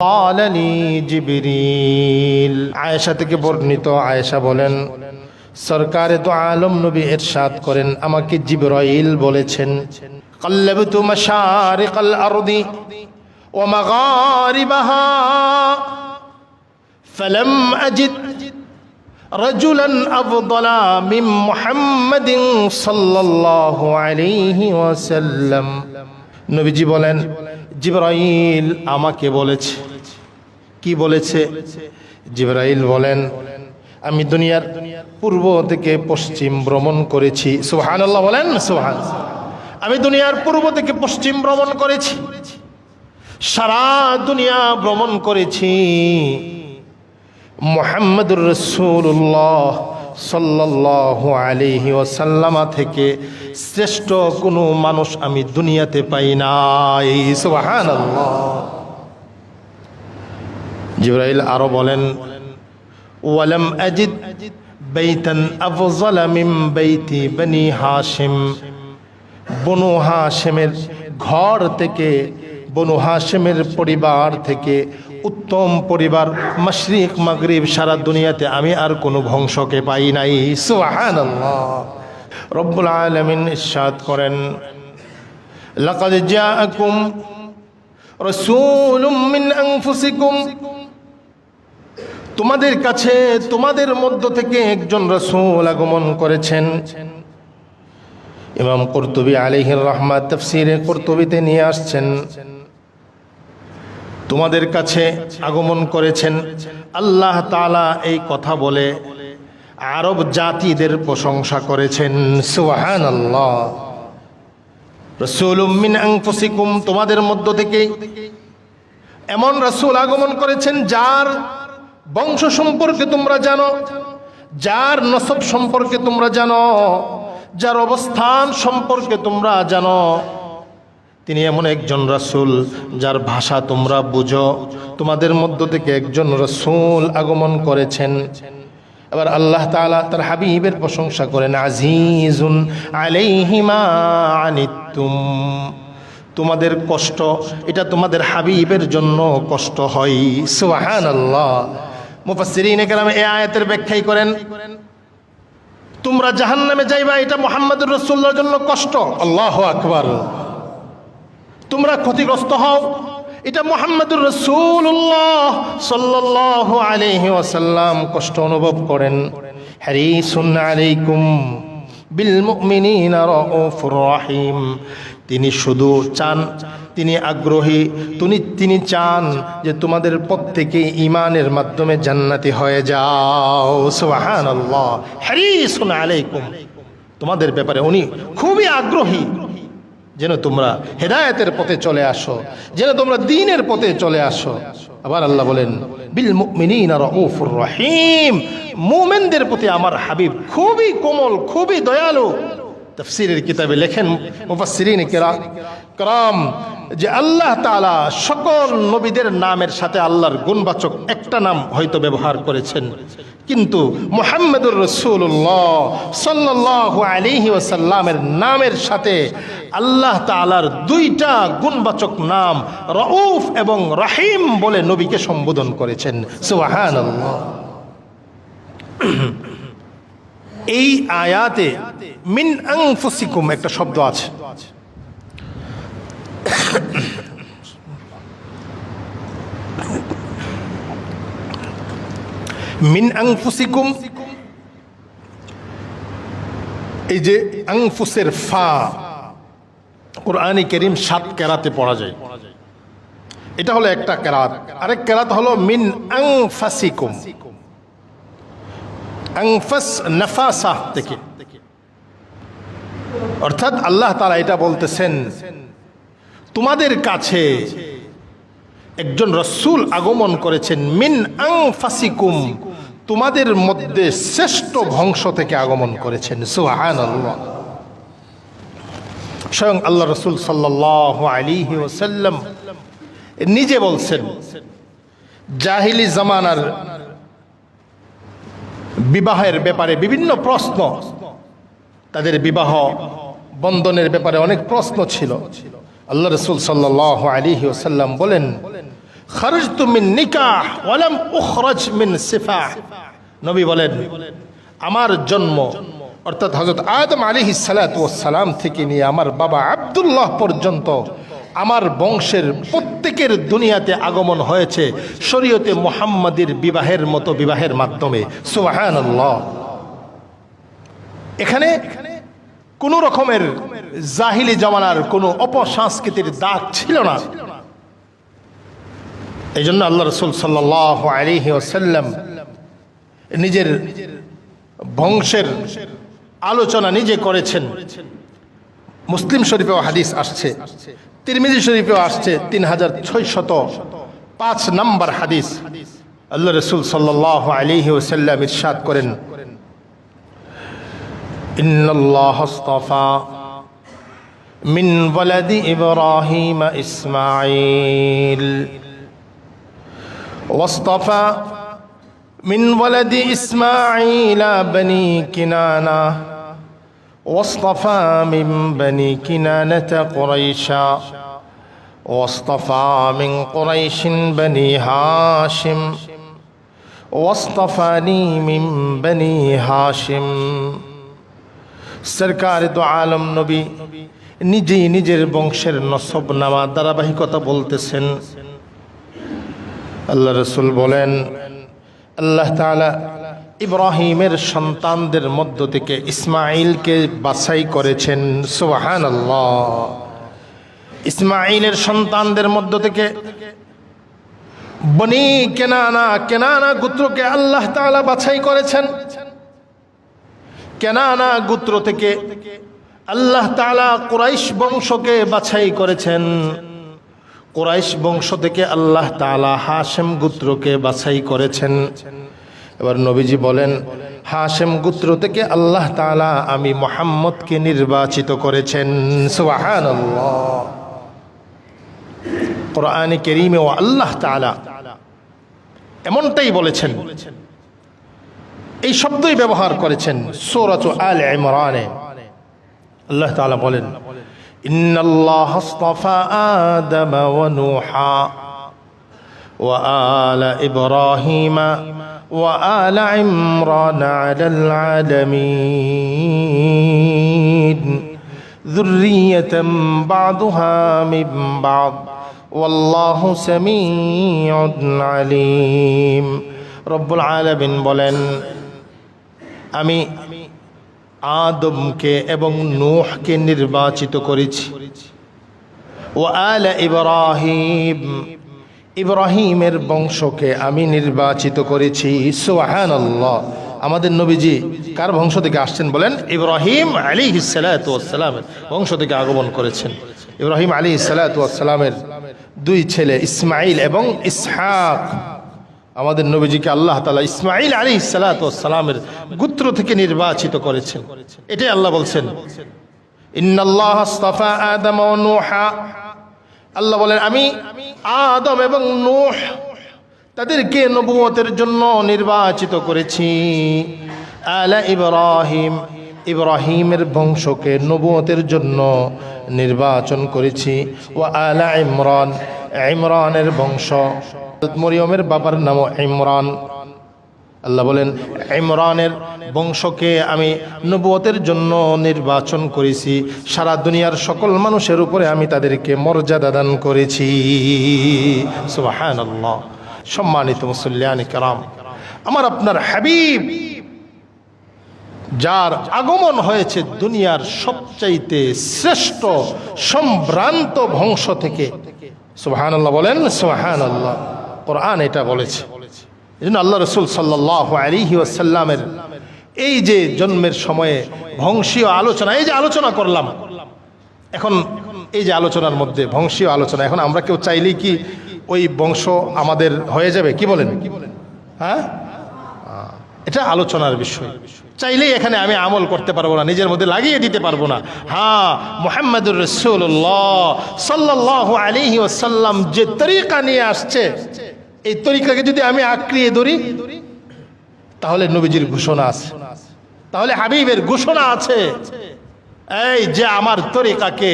قالني জিবরিল আয়েশা থেকে বর্ণিত আয়েশা বলেন সরকারে তো আলম নবী এরশাদ করেন আমাকে জিবরাইল বলেছেন قلبت مشارق الأرض ومغاربها فلم أجد رجلا أفضل من محمد صلى الله عليه وسلم নবীজি বলেন জিবরাইল আমাকে বলেছে কি বলেছে? জিবরাইল বলেন, আমি দুনিয়ার পূর্ব থেকে পশ্চিম ভ্রমণ করেছি। সুহান আল্লাহ বলেন সুহান আমি দুনিয়ার পূর্ব থেকে পশ্চিম ভ্রমণ করেছি। সারা দুনিয়া ভ্রমণ করেছি। মোহাম্মদুর রসুল্লাহ সাল্লাহ আলিহি ওসাল্লামা থেকে শ্রেষ্ঠ কোনো মানুষ আমি দুনিয়াতে পাই না নাই। সুবাহান জিব্রাইল আরো বলেন ওয়ালাম আজিদ বেইতান আফজল মিম বেইতি বনি হাশিম বনু হাশেমের ঘর থেকে বনু হাশেমের পরিবার থেকে উত্তম পরিবার মশরিক মাগরিব সারা দুনিয়াতে আমি আর কোনো বংশকে পাই নাই সুহান রব্বুল আলমিন ইসাদ করেন لقد جاءكم رسول من أنفسكم তোমাদের কাছে, তোমাদের মধ্য থেকে একজন রসুল আগমন করেছেন। ইমাম কর্তুবী আলিহির রহমাত তফসিরে কর্তুবীতে নিয়ে আসছেন। তোমাদের কাছে আগমন করেছেন। আল্লাহ তালা এই কথা বলে আরব জাতিদের প্রশংসা করেছেন। সুহান আল্লাহ রসুলুমিন তোমাদের মধ্য থেকে এমন রসুল আগমন করেছেন যার বংশ সম্পর্কে তোমরা জানো, যার নসব সম্পর্কে তোমরা জানো, যার অবস্থান সম্পর্কে তোমরা জানো। তিনি এমন একজন রাসুল যার ভাষা তোমরা বুঝো, তোমাদের মধ্য থেকে একজন রসুল আগমন করেছেন। এবার আল্লাহ তাআলা তার হাবিবের প্রশংসা করেন, আজিজুন আলাইহিমা আনিতুম তোমাদের কষ্ট, এটা তোমাদের হাবিবের জন্য কষ্ট হয়। সুহান আল্লাহ মুফাসসিরিনে কেরাম, এই আয়াতের ব্যাখ্যাই করেন, তোমরা জাহান্নামে যাইবা, এটা মোহাম্মদুর রসুল্লার জন্য কষ্ট। আল্লাহ আকবার। তোমরা ক্ষতিগ্রস্ত হও, এটা মোহাম্মদুর রসুল্লাহ সাল্লাহ আলহি ওয়াসাল্লাম কষ্ট অনুভব করেন। হ্যারিসুন আলাইকুম বিল মুমিনিনা রহিম। তিনি শুধু চান তিনি আগ্রহী তিনি তিনি চান যে তোমাদের প্রত্যেকে ইমানের মাধ্যমে জান্নাতি হয়ে যাও। সুবহানাল্লাহ। হ্যারিসুন আলাইকুম। তোমাদের ব্যাপারে উনি খুবই আগ্রহী। যেন তোমরা হেদায়েতের পথে চলে আসো, যেন তোমরা দিনের পথে চলে আসো। আবার আল্লাহ বলেন, বিল মুমিনিনা রাউফুর রহিম। মুমিনদের প্রতি আমার হাবিব খুবই কোমল, খুবই দয়ালু। তফসিরের কিতাবে লেখেন মুফাসিরিন করাম। যে আল্লাহ তালা সকল নবীদের নামের সাথে আল্লাহর গুণবাচক একটা নাম হয়তো ব্যবহার করেছেন। কিন্তু মোহাম্মদুর রসুল্লাহ সাল্লাহ আলিহি ওসাল্লামের নামের সাথে আল্লাহ তালার দুইটা গুণবাচক নাম রউফ এবং রাহিম বলে নবীকে সম্বোধন করেছেন। সুহান আল্লাহ এই আয়াতে মিন আংফুসিকুম একটা শব্দ আছে। মিন আংফুসিকুম এই যে আংফুসের ফা, কোরআনী করিম সাত কেরাতে পড়া যায়। এটা হলো একটা কেরাত। আরেক কেরাত হলো মিন আংফাসিকুম আংফাস নাফাসা থেকে অর্থাৎ আল্লাহ তারা এটা বলতেছেন তোমাদের কাছে একজন রসুল আগমন করেছেন, মিন আং ফাসিকুম তোমাদের মধ্যে শ্রেষ্ঠ বংশ থেকে আগমন করেছেন। সুহান স্বয়ং আল্লাহ রসুল সাল্লাহ ওসাল্লাম নিজে বলছেন, জাহিলি জামানার বিবাহের ব্যাপারে বিভিন্ন প্রশ্ন। তাদের বিবাহ বন্ধনের ব্যাপারে অনেক প্রশ্ন ছিল। আল্লাহ রসুল সাল্লাহ আলিহি ওসাল্লাম বলেন, খারজতু মিন নিকাহ ওয়ালাম উখরাজ মিন সিফাহ। নবী বলেন, আমার জন্ম, অর্থাৎ হযরত আদম ওয়াস সালাম থেকে নিয়ে আমার বাবা আব্দুল্লাহ পর্যন্ত আমার বংশের প্রত্যেকের দুনিয়াতে আগমন হয়েছে শরীয়তে মুহাম্মাদির বিবাহের মতো বিবাহের মাধ্যমে। সুবহানাল্লাহ। এখানে কোন রকমের জাহিলি জমানার কোনো অপসংস্কৃতির দাগ ছিল না। এই জন্য আল্লাহ রসুল ওসাল্লাম নিজের বংশের আলোচনা নিজে করেছেন। মুসলিম শরীফেও হাদিস আসছে। তিরমিজি শরীফেও আসছে তিন হাজার ছয়শত পাঁচ নম্বর হাদিস আল্লাহ রসুল সাল্লাহ আলিহি ওসাল্লাম ইরশাদ করেন إن الله اصطفى من ولد إبراهيم إسماعيل واصطفى من ولد إسماعيل بني كنانة واصطفى من بني كنانة قريشا واصطفى من قريش بني هاشم واصطفاني من بني هاشم সরকার তো আলম নবী নিজেই নিজের বংশের নসব নামা ধারাবাহিকতা বলতেছেন আল্লাহ রসুল বলেন আল্লাহ তাআলা ইব্রাহিমের সন্তানদের মধ্য থেকে ইসমাইলকে বাছাই করেছেন সোহান আল্লাহ ইসমাইলের সন্তানদের মধ্য থেকে বনি কেনানা কেনানা গোত্রকে আল্লাহ তাআলা বাছাই করেছেন। কেনানা গোত্র থেকে আল্লাহ তাআলা কুরাইশ বংশকে বাছাই করেছেন। কুরাইশ বংশ থেকে আল্লাহ তালা হাশেম গোত্রকে বাছাই করেছেন। এবার নবীজি বলেন, হাশেম গোত্র থেকে আল্লাহ তাআলা আমি মোহাম্মদকে নির্বাচিত করেছেন। সুবহানাল্লাহ। কোরআনে কেরিমে ও আল্লাহ তাআলা এমনটাই বলেছেন। এই শব্দই ব্যবহার করেছেন সূরাত আল ইমরানে। আল্লাহ তাআলা বলেন, ইন্নাল্লাহ আদম ওয়া নূহা। ওয়া আলা ইব্রাহিমা ওয়া আলা ইমরান আলাল আলামিন ذرية بعضها من بعض والله سميع عليم رب العالمين বলেন আমি আদমকে এবং নূহকে নির্বাচিত করেছি ও আল ইব্রাহিম ইব্রাহিমের বংশকে আমি নির্বাচিত করেছি। সোহান আমাদের নবীজি কার বংশ থেকে আসছেন বলেন? ইব্রাহিম আলী সালামের বংশ থেকে আগমন করেছেন। ইব্রাহিম আলী সালামের দুই ছেলে ইসমাইল এবং ইসহাক। আমাদের নবীজিকে আল্লাহ তালা ইসমাইল আলী সালামের গুত্র থেকে নির্বাচিত করেছেন। এটাই আল্লাহ বলছেন নূহা। আল্লাহ বলেন, আমি আদম এবং নূহ তাদেরকে নবুয়তের জন্য নির্বাচিত করেছি। আলা ইব্রাহিম, ইব্রাহিমের বংশকে নবুয়তের জন্য নির্বাচন করেছি। ও আলা ইমরান, ইমরানের বংশ। মরিয়মের বাবার নাম ইমরান। আল্লাহ বলেন, ইমরানের বংশকে আমি নবুয়তের জন্য নির্বাচন করেছি। সারা দুনিয়ার সকল মানুষের উপরে আমি তাদেরকে মর্যাদা দান করেছি। সুবহানাল্লাহ। সম্মানিত মুসল্লিয়ানি কারাম, আমার আপনার হাবিব, যার আগমন হয়েছে দুনিয়ার সবচাইতে শ্রেষ্ঠ সম্ভ্রান্ত বংশ থেকে। সুবাহান বলেন সুবাহান আল্লাহ কোরআন এটা বলেছে। এই জন্য আল্লাহ রসুল সাল্লাহ আলিহি আসাল্লামের এই যে জন্মের সময়ে ভংশীয় আলোচনা, এই যে আলোচনা করলাম, এখন এই যে আলোচনার মধ্যে বংশীয় আলোচনা, এখন আমরা কেউ চাইলেই কি ওই বংশ আমাদের হয়ে যাবে? কি বলেন? হ্যাঁ? এটা আলোচনার বিষয়। চাইলেই এখানে আমি আমল করতে পারব না, নিজের মধ্যে লাগিয়ে দিতে পারব না। হ্যাঁ মোহাম্মদুর রসুল্লাহ সাল্লাহ আলিহি ওসাল্লাম যে তরিকা নিয়ে আসছে এই তরিকাকে যদি আমি আঁকড়িয়ে ধরি, তাহলে নবীজির ঘোষণা আছে। তাহলে হাবিবের ঘোষণা আছে। এই যে আমার তরিকাকে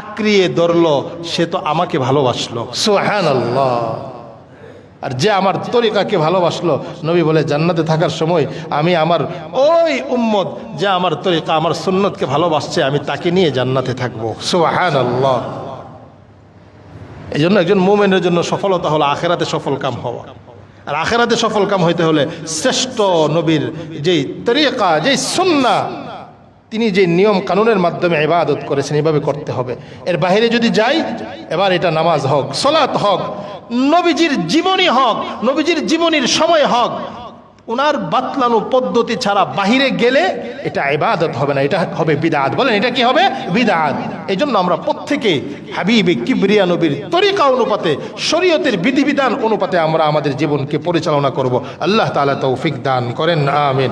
আঁকড়িয়ে ধরলো, সে তো আমাকে ভালোবাসলো। সোহান আর যে আমার তরিকাকে ভালোবাসলো, নবী বলে, জান্নাতে থাকার সময় আমি আমার ওই উম্মত যে আমার তরিকা, আমার সুন্নতকে ভালোবাসছে, আমি তাকে নিয়ে জান্নাতে থাকব। সোহান আল্লাহ এই জন্য একজন মোমেনের জন্য সফলতা হলো আখেরাতে সফল কাম হওয়া। আর আখেরাতে সফল কাম হইতে হলে শ্রেষ্ঠ নবীর যেই তরিকা, যেই সুন্না, তিনি যে নিয়ম কানুনের মাধ্যমে ইবাদত করেছেন, এভাবে করতে হবে। এর বাইরে যদি যাই, এবার এটা নামাজ হোক সলাত হোক, নবীজির জীবনী হোক, নবীজির জীবনীর সময় হোক ওনার বাতলানো পদ্ধতি ছাড়া বাহিরে গেলে এটা ইবাদত হবে না, এটা হবে বিদাত। বলেন, এটা কি হবে? বিদাত। এই জন্য আমরা প্রত্যেকে হাবিবে কিবরিয়া নবীর তরিকা অনুপাতে, শরীয়তের বিধিবিধান অনুপাতে আমরা আমাদের জীবনকে পরিচালনা করব। আল্লাহ তালা তৌফিক দান করেন, আমিন।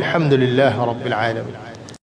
আলহামদুলিল্লাহ